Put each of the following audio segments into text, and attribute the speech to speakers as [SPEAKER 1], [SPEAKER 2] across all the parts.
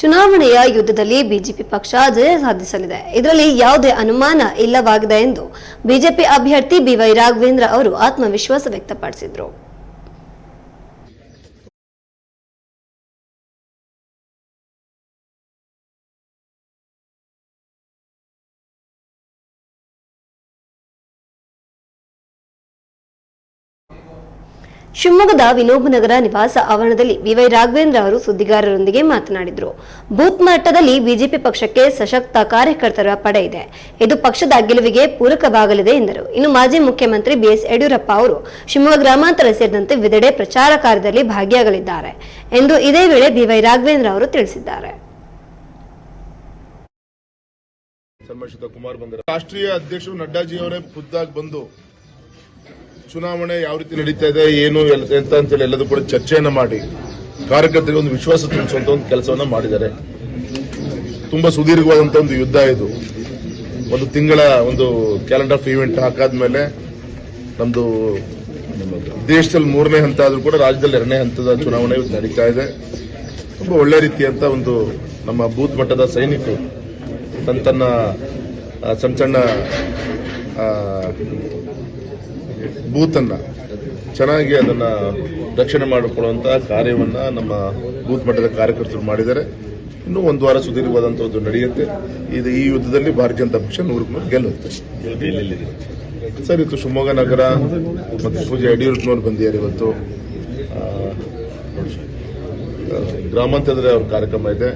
[SPEAKER 1] ಚುನಾವಣೆಯ ಯುದ್ಧದಲ್ಲಿ ಬಿಜೆಪಿ ಪಕ್ಷ ಜಯ ಸಾಧಿಸಲಿದೆ. ಇದರಲ್ಲಿ ಯಾವುದೇ ಅನುಮಾನ ಇಲ್ಲವಾಗಿದೆ ಎಂದು ಬಿಜೆಪಿ ಅಭ್ಯರ್ಥಿ ಬಿವೈ ರಾಘವೇಂದ್ರ ಅವರು ಆತ್ಮವಿಶ್ವಾಸ ವ್ಯಕ್ತಪಡಿಸಿದರು. ಶಿವಮೊಗ್ಗದ ವಿನೋಬನಗರ ನಿವಾಸ ಆವರಣದಲ್ಲಿ ವಿವೈ ರಾಘವೇಂದ್ರ ಅವರು ಸುದ್ದಿಗಾರರೊಂದಿಗೆ ಮಾತನಾಡಿದರು. ಬೂತ್ ಮಟ್ಟದಲ್ಲಿ ಬಿಜೆಪಿ ಪಕ್ಷಕ್ಕೆ ಸಶಕ್ತ ಕಾರ್ಯಕರ್ತರ ಪಡೆ ಇದೆ. ಇದು ಪಕ್ಷದ ಗೆಲುವಿಗೆ ಪೂರಕವಾಗಲಿದೆ ಎಂದರು. ಇನ್ನು ಮಾಜಿ ಮುಖ್ಯಮಂತ್ರಿ ಬಿಎಸ್ ಯಡಿಯೂರಪ್ಪ ಅವರು ಶಿವಮೊಗ್ಗ ಗ್ರಾಮಾಂತರ ಸೇರಿದಂತೆ ವಿವಿಧೆಡೆ ಪ್ರಚಾರ ಕಾರ್ಯದಲ್ಲಿ ಭಾಗಿಯಾಗಲಿದ್ದಾರೆ ಎಂದು ಇದೇ ವೇಳೆ ಬಿವೈ ರಾಘವೇಂದ್ರ ಅವರು ತಿಳಿಸಿದ್ದಾರೆ.
[SPEAKER 2] ರಾಷ್ಟ್ರೀಯ ಅಧ್ಯಕ್ಷರು ನಡ್ಡಾಜಿ ಅವರೇ ಖುದ್ದಾಗಿ ಬಂದು ಚುನಾವಣೆ ಯಾವ ರೀತಿ ನಡೀತಾ ಇದೆ, ಏನು ಅಂತ ಅಂತ ಅಂತೇಳಿ ಎಲ್ಲದೂ ಕೂಡ ಚರ್ಚೆಯನ್ನು ಮಾಡಿ, ಕಾರ್ಯಕರ್ತರಿಗೆ ಒಂದು ವಿಶ್ವಾಸ ತುಂಬಿಸುವಂತ ಒಂದು ಕೆಲಸವನ್ನ ಮಾಡಿದ್ದಾರೆ. ತುಂಬಾ ಸುದೀರ್ಘವಾದಂತ ಒಂದು ಯುದ್ಧ ಇದು. ಒಂದು ತಿಂಗಳ ಒಂದು ಕ್ಯಾಲೆಂಡರ್ ಆಫ್ ಇವೆಂಟ್ ಹಾಕಾದ್ಮೇಲೆ ನಮ್ದು ದೇಶದಲ್ಲಿ ಮೂರನೇ ಹಂತ ಆದ್ರೂ ಕೂಡ ರಾಜ್ಯದಲ್ಲಿ ಎರಡನೇ ಹಂತದ ಚುನಾವಣೆ ನಡೀತಾ ಇದೆ. ತುಂಬಾ ಒಳ್ಳೆ ರೀತಿಯಂತ ಒಂದು ನಮ್ಮ ಬೂತ್ ಮಟ್ಟದ ಸೈನಿಕರು ತನ್ನ ತನ್ನ ಸಣ್ಣ ಸಣ್ಣ ಬೂತನ್ನ ಚೆನ್ನಾಗಿ ಅದನ್ನ ರಕ್ಷಣೆ ಮಾಡಿಕೊಳ್ಳುವಂಥ ಕಾರ್ಯವನ್ನ ನಮ್ಮ ಬೂತ್ ಮಟ್ಟದ ಕಾರ್ಯಕರ್ತರು ಮಾಡಿದ್ದಾರೆ. ಇನ್ನೂ ಒಂದು ವಾರ ಸುದೀರ್ಘವಾದಂತಹ ಒಂದು ನಡೆಯುತ್ತೆ. ಇದು ಈ ಯುದ್ಧದಲ್ಲಿ ಭಾರತೀಯ ಜನತಾ ಪಕ್ಷ ನೂರಕ್ಕೆ ನೂರು ಗೆಲ್ಲುತ್ತೆ. ಸರ್ ಇತ್ತು ಶಿವಮೊಗ್ಗ ನಗರ ಮತ್ತು ಪೂಜೆ ಯಡಿಯೂರಪ್ಪನವ್ರು ಬಂದಿದ್ದಾರೆ ಇವತ್ತು. ಗ್ರಾಮಾಂತರದಲ್ಲಿ ಅವ್ರ ಕಾರ್ಯಕ್ರಮ ಇದೆ.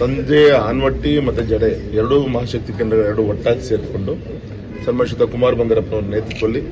[SPEAKER 2] ಸಂಜೆ ಆನ್ವಟ್ಟಿ ಮತ್ತು ಜಡೆ, ಎರಡೂ ಮಹಾಶಕ್ತಿ ಕೇಂದ್ರಗಳು ಎರಡು ಒಟ್ಟಾಗಿ ಸೇರಿಕೊಂಡು ಸನ್ಮಾನಿಸಿದ ಕುಮಾರ್ ಬಂದರಪ್ಪನವರ ನೇತೃತ್ವದಲ್ಲಿ